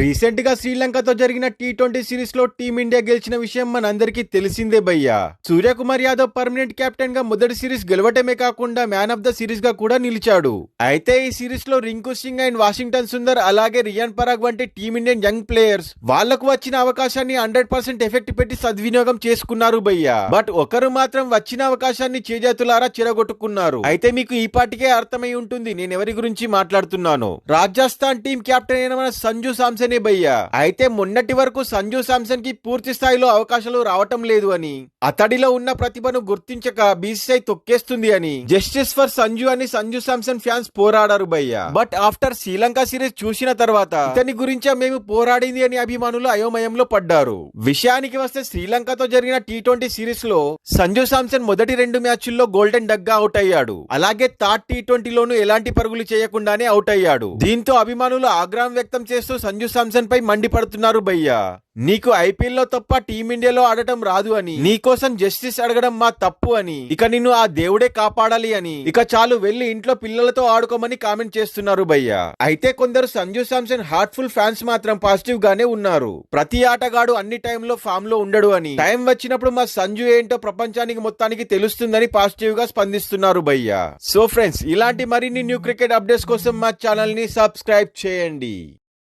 రీసెంట్గా శ్రీలంకతో జరిగిన టీ ట్వంటీ సిరీస్లో టీమిండియా గెలిచిన విషయం మనందరికీ తెలిసిందే భయ్యా. సూర్యకుమార్ యాదవ్ పర్మనెంట్ కెప్టెన్గా మొదటి సిరీస్ గెలవటమే కాకుండా మ్యాన్ ఆఫ్ ద సిరీస్గా కూడా నిలిచాడు. అయితే ఈ సిరీస్లో రింకు సింగ్ అండ్ వాషింగ్టన్ సుందర్ అలాగే రియాన్ పరాగ్ వంటి టీమిండియన్ యంగ్ ప్లేయర్స్ వాళ్ళకు వచ్చిన అవకాశాన్ని హండ్రెడ్ పర్సెంట్ ఎఫెక్ట్ పెట్టి సద్వినియోగం చేసుకున్నారు భయ్యా. బట్ ఒకరు మాత్రం వచ్చిన అవకాశాన్ని చేజాతులారా చెరగొట్టుకున్నారు. అయితే మీకు ఈ పాటికే అర్థమై ఉంటుంది నేను ఎవరి గురించి మాట్లాడుతున్నాను. రాజస్థాన్ టీం కెప్టెన్ అయిన మన సంజు సామ్సనే భయ్యా. అయితే మొన్నటి వరకు సంజు శాంసన్కి పూర్తి స్థాయిలో అవకాశాలు రావటం లేదు అని. అతడిలో ఉన్న ప్రతిభను గుర్తించక బీసీసీఐ తొక్కేస్తుంది అని. జస్టిస్ ఫర్ సంజు అని సంజు శాంసన్ ఫ్యాన్స్ పోరాడారు భయ్యా. బట్ ఆఫ్టర్ శ్రీలంక సిరీస్ చూసిన తర్వాత ఇతని గురించే మేము పోరాడింది అని అభిమానులు అయోమయంలో పడ్డారు. విషయానికి వస్తే శ్రీలంకతో జరిగిన టీ ట్వంటీ సిరీస్లో సంజు సామ్సన్ మొదటి రెండు మ్యాచ్ల్లో గోల్డెన్ డగ్గా అవుట్ అయ్యాడు. అలాగే థర్డ్ టీ ట్వంటీలోనూ ఎలాంటి పరుగులు చేయకుండానే అవుట్ అయ్యాడు. దీంతో అభిమానులు ఆగ్రహం వ్యక్తం చేస్తూ సంజు సామ్సన్ మండిపడుతున్నారు భయ్యా. నీకు ఐపీఎల్లో తప్ప టీమిండియాలో ఆడటం రాదు అని. నీకోసం జస్టిస్ అడగడం మా తప్పు అని. ఇక నిన్ను ఆ దేవుడే కాపాడాలి అని. ఇక చాలు వెళ్ళి ఇంట్లో పిల్లలతో ఆడుకోమని కామెంట్ చేస్తున్నారు భయ్యా. అయితే కొందరు సంజు సామ్సన్ హార్ట్ఫుల్ ఫ్యాన్స్ మాత్రం పాజిటివ్ గానే ఉన్నారు. ప్రతి ఆటగాడు అన్ని టైంలో ఫామ్లో ఉండడు అని. టైం వచ్చినప్పుడు మా సంజు ఏంటో ప్రపంచానికి మొత్తానికి తెలుస్తుందని పాజిటివ్గా స్పందిస్తున్నారు భయ్యా. సో ఫ్రెండ్స్ ఇలాంటి మరిన్ని న్యూ క్రికెట్ అప్డేట్స్ కోసం మా ఛానల్ని సబ్స్క్రైబ్ చేయండి.